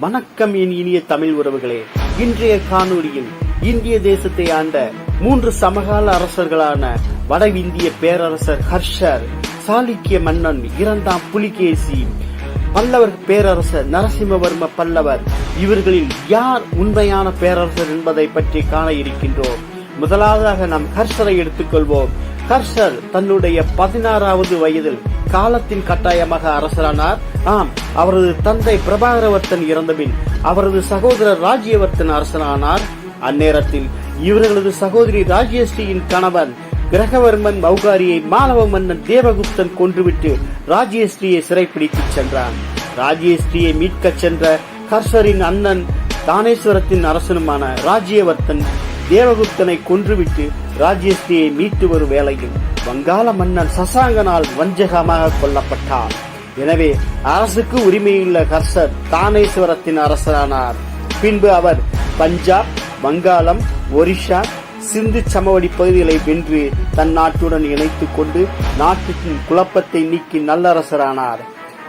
வணக்கம் என் இனிய தமிழ் உறவுகளே. இன்றைய காணொலியில் இந்திய தேசத்தை ஆண்ட மூன்று சமகால அரசர்களான வடஇந்திய பேரரசர் ஹர்ஷர் சாளுக்கிய மன்னன் இரண்டாம் புலிகேசி பல்லவர் பேரரசர் நரசிம்மவர்ம பல்லவர். இவர்களில் யார் உண்மையான பேரரசர் என்பதை பற்றி காண இருக்கின்றோம். முதலாவதாக நாம் ஹர்ஷரை எடுத்துக்கொள்வோம். ஹர்ஷர் தன்னுடைய பதினாறாவது வயதில் காலத்தின் கட்டாயமாக அரசரானார். ஆம் அவரது தந்தை பிரபாகரவர்த்தன் இறந்தபின் அவரது சகோதரர் ராஜ்யவர்த்தன் அரசரானார் அந்நேரத்தில் இவர்களது சகோதரி ராஜ்யஸ்ரீயின் கணவன் கிரகவர்மன் மௌகாரியை மாலவ மன்னன் தேவகுப்தன் கொன்றுவிட்டு ராஜ்யஸ்ரீயை சிறைப்பிடித்துச் சென்றான். ராஜ்யஸ்ரீயை மீட்கச் சென்ற ஹர்ஷரின் அண்ணன் தானேஸ்வரத்தின் அரசனுமான ராஜ்யவர்த்தன் தேவகுப்தனை கொன்றுவிட்டு ராஜ்யஸ்ரீயை மீட்டு வரும் வேளையில் வங்காள மன்னன் சசாங்கனால் வஞ்சகமாக கொல்லப்பட்டார் எனவே அரசுக்கு உரிமையுள்ள ஹர்ஷர் தானேஸ்வரத்தின் அரசரானார் பின்பு அவர் பஞ்சாப் வங்காளம் ஒரிஷா சிந்து சமவெளி பகுதிகளை வென்று தன் நாட்டுடன் இணைத்துக் கொண்டு நாட்டின் குழப்பத்தை நீக்கி நல்லரசரானார்.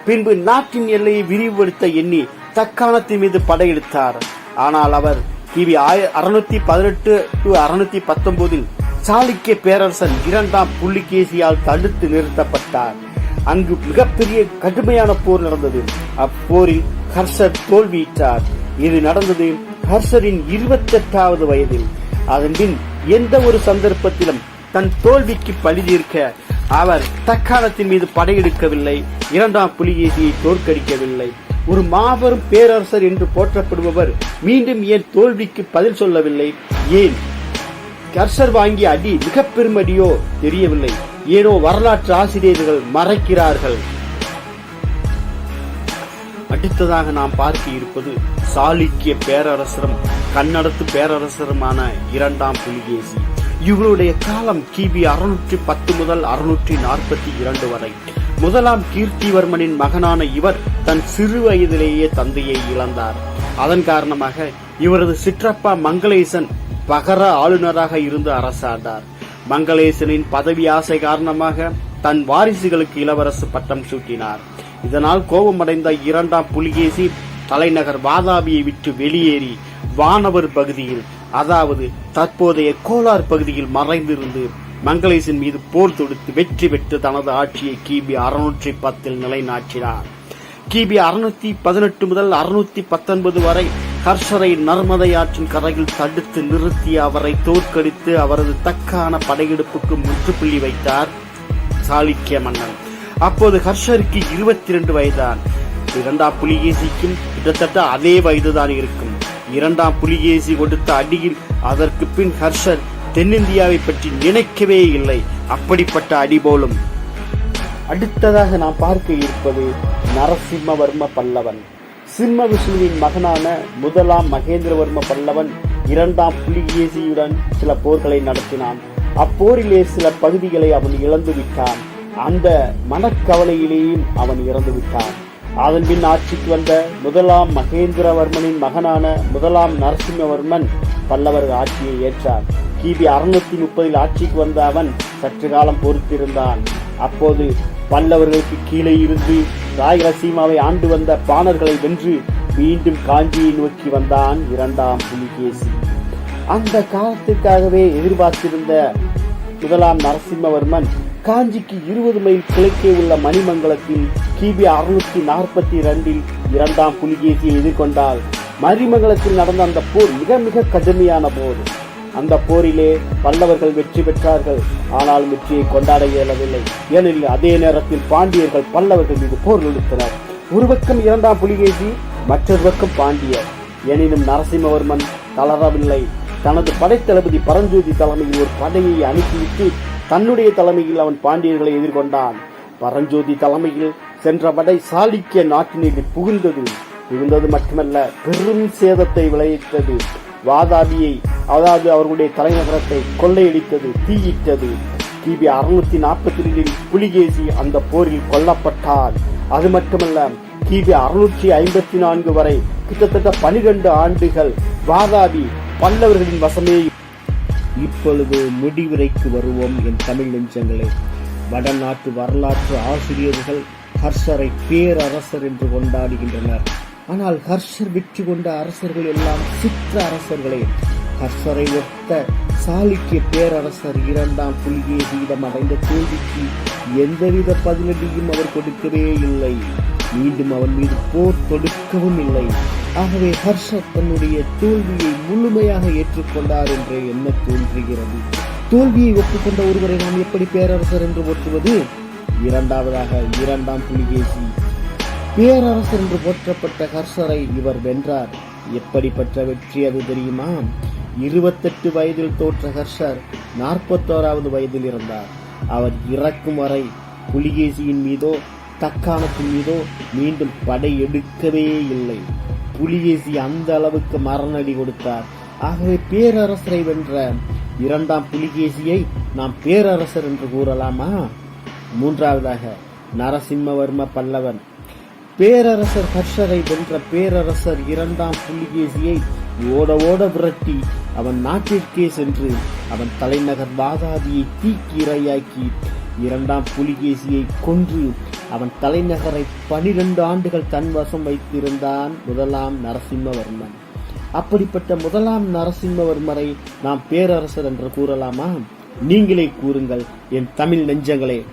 பின்பு நாட்டின் எல்லையை விரிவுபடுத்த எண்ணி தக்காணத்தின் மீது படையெடுத்தார். ஆனால் அவர் கிபி அறுநூத்தி பதினெட்டு டு அறுநூத்தி பத்தொன்பதில் சாளுக்கிய பேரரசன் இரண்டாம் புள்ளிகேசியால் தடுத்து நிறுத்தப்பட்டார். அங்கு மிகப்பெரிய கடுமையான போர் நடந்தது. அப்போரில் ஹர்ஷர் தோல்வியிட்டார். இது நடந்தது ஹர்ஷரின் இருபத்தி எட்டாவது வயதில். அதன்பின் எந்த ஒரு சந்தர்ப்பத்திலும் தன் தோல்விக்கு பழி தீர்க்க அவர் தக்காலத்தின் மீது படையெடுக்கவில்லை. இரண்டாம் புலிகேசியை தோற்கடிக்கவில்லை. ஒரு மாபெரும் பேரரசர் என்று போற்றப்படுபவர் மீண்டும் ஏன் தோல்விக்கு பதில் சொல்லவில்லை? ஏன் கர்சர் வாங்கிய அடி மிக பெருமடியோ தெரியவில்லை. ஏனோ வரலாற்று ஆசிரியர்கள் மறைக்கிறார்கள். அடுத்ததாக நாம் பார்க்க இருப்பது சாளுக்கிய பேரரசரும் கன்னடத்து பேரரசருமான இரண்டாம் புலிகேசி. இவருடைய காலம் கிபி அறுநூற்றி பத்து முதல் அறுநூற்றி நாற்பத்தி இரண்டு வரை. முதலாம் கீர்த்திவர்மனின் மகனான இவர் தன் சிறு வயதிலேயே தந்தையை இழந்தார். அதன் காரணமாக இவரது சிற்றப்பா மங்களேசன் பகர ஆளுநராக இருந்து அரசாண்டார். மங்களேசனின் பதவி ஆசை காரணமாக தன் வாரிசுகளுக்கு இளவரசு பட்டம் சூட்டினார். இதனால் கோபமடைந்த இரண்டாம் புலிகேசி தலைநகர் வாதாபியை விட்டு வெளியேறி வானவர் பகுதியில் அதாவது தற்போதைய கோலார் பகுதியில் மறைந்திருந்து மங்களேசன் மீது போர் தொடுத்து வெற்றி பெற்று தனது ஆட்சியை கிபி அறுநூற்றி பத்தில் நிலைநாட்டினார். கிபி அறுநூத்தி பதினெட்டு முதல் அறுநூத்தி பத்தொன்பது வரை ஹர்ஷரை நர்மதை ஆற்றின் கரையில் தடுத்து நிறுத்தி அவரை தோற்கடித்து அவரது தக்கான படையெடுப்புக்கு முற்றுப்புள்ளி வைத்தார் சாளுக்கிய மன்னன். அப்போது ஹர்ஷருக்கு இருபத்தி இரண்டு வயதான் இரண்டாம் புலிகேசிக்கும் கிட்டத்தட்ட அதே வயதுதான் இருக்கும். இரண்டாம் புலிகேசி கொடுத்த அடியில் அதற்கு பின் ஹர்ஷர் தென்னிந்தியாவை பற்றி நினைக்கவே இல்லை. அப்படிப்பட்ட அடி போலும். அடுத்ததாக நாம் பார்க்க இருப்பது நரசிம்மவர்ம பல்லவன். சிம்ம விஷ்ணுவின் மகனான முதலாம் மகேந்திரவர்ம பல்லவன் இரண்டாம் புலிகேசியுடன் சில போர்களை நடத்தினான். அப்போரிலே சில பகுதிகளை அவன் இழந்து விட்டான். அந்த மனக்கவலையிலேயும் அவன் இறந்து விட்டான். அதன் பின் ஆட்சிக்கு வந்த முதலாம் மகேந்திரவர்மனின் மகனான முதலாம் நரசிம்மவர்மன் பல்லவர் ஆட்சியை ஏற்றார். கிபி அறுநூத்தி முப்பதில் ஆட்சிக்கு வந்த அவன் சற்று காலம் பொறுத்திருந்தான் அப்போது பல்லவர்களுக்கு கீழே இருந்து ராயலசீமாவை ஆண்டு வந்த பாணர்களை வென்று மீண்டும் காஞ்சியை நோக்கி வந்தான் இரண்டாம் புலிகேசி. அந்த காலத்திற்காகவே எதிர்பார்த்திருந்த முதலாம் நரசிம்மவர்மன் காஞ்சிக்கு இருபது மைல் கிழக்கே உள்ள மணிமங்கலத்தில் கிபி அறுநூத்தி நாற்பத்தி இரண்டில் இரண்டாம் புலிகேசியை எதிர்கொண்டால் மணிமங்கலத்தில் நடந்த அந்த போர் மிக மிக கடுமையான போர். அந்த போரிலே பல்லவர்கள் வெற்றி பெற்றார்கள். ஆனால் வெற்றியை கொண்டாட இயலவில்லை. ஏனெனில் அதே நேரத்தில் பாண்டியர்கள் பல்லவர்கள் மீது போர் நிறுத்தினர். ஒரு பக்கம் இரண்டாம் புலிகேசி மற்றொரு பக்கம் பாண்டியர். எனினும் நரசிம்மவர்மன் தளரவில்லை. தனது படைத்தளபதி பரஞ்சோதி தலைமையில் ஒரு படையை அனுப்பிவிட்டு தன்னுடைய தலைமையில் அவன் பாண்டியர்களை எதிர்கொண்டான். பரஞ்சோதி தலைமையில் சென்ற படை சாளுக்கிய நாட்டினில் புகுந்தது. புகுந்தது மட்டுமல்ல பெரும் சேதத்தை விளைவித்தது. வாதாபியை அதாவது அவர்களுடைய தலைநகரத்தை கொள்ளையடித்தது தீயிட்டது. கிபி அறுநூத்தி நாற்பத்தி ரெண்டில் புலிகேசி அந்த போரில் கொல்லப்பட்டார். அது மட்டுமல்ல கிபி அறுநூற்றி ஐம்பத்தி நான்கு வரை கிட்டத்தட்ட பனிரெண்டு ஆண்டுகள் வாதாபி பல்லவர்களின் வசமே. இப்பொழுது முடிவுரைக்கு வருவோம் என் தமிழ் நெஞ்சங்களே. வடநாட்டு வரலாற்று ஆசிரியர்கள் ஹர்ஷரை பேரரசர் என்று கொண்டாடுகின்றனர். ஆனால் ஹர்ஷர் வெற்றி கொண்ட அரசர்கள் எல்லாம் சிற்ற அரசர்களே. ஹர்ஷரை ஒத்த சாளுக்கிய பேரரசர் இரண்டாம் புலிகேசியிடம் அடைந்த தோல்விக்கு எந்தவித பதிலடியும் அவர் கொடுக்கவே இல்லை. மீண்டும் அவன் மீது போர் தொடுக்கவும் இல்லை. ஆகவே ஹர்ஷர் தன்னுடைய தோல்வியை முழுமையாக ஏற்றுக்கொண்டார் என்று என்ன தோன்றுகிறது? தோல்வியை ஒப்புக்கொண்ட ஒருவரை நாம் எப்படி பேரரசர் என்று ஒற்றுவது இரண்டாவதாக இரண்டாம் புலிகேசி பேரரசர் என்று போற்றப்பட்ட ஹர்ஷரை இவர் வென்றார். எப்படிப்பட்ட வெற்றி அது தெரியுமா? இருபத்தெட்டு வயதில் தோற்ற ஹர்ஷர் நாற்பத்தோராவது வயதில் இருந்தார். அவர் இறக்கும் வரை புலிகேசியின் மீதோ தக்காணத்தின் மீதோ மீண்டும் படை எடுக்கவே இல்லை. புலிகேசி அந்த அளவுக்கு மரணடி கொடுத்தார். ஆகவே பேரரசரை வென்ற இரண்டாம் புலிகேசியை நாம் பேரரசர் என்று கூறலாமா? மூன்றாவதாக நரசிம்மவர்ம பல்லவன். பேரரசர் ஹர்ஷரை வென்ற பேரரசர் இரண்டாம் புலிகேசியை ஓட ஓட விரட்டி அவன் நாட்டிற்கே சென்று அவன் தலைநகர் பாதாதியை தீக்கிரையாக்கி இரண்டாம் புலிகேசியை கொன்று அவன் தலைநகரை பனிரெண்டு ஆண்டுகள் தன் வசம் வைத்திருந்தான் முதலாம் நரசிம்மவர்மன். அப்படிப்பட்ட முதலாம் நரசிம்மவர்மரை நாம் பேரரசர் என்று கூறலாமா? நீங்களே கூறுங்கள் என் தமிழ் நெஞ்சங்களே.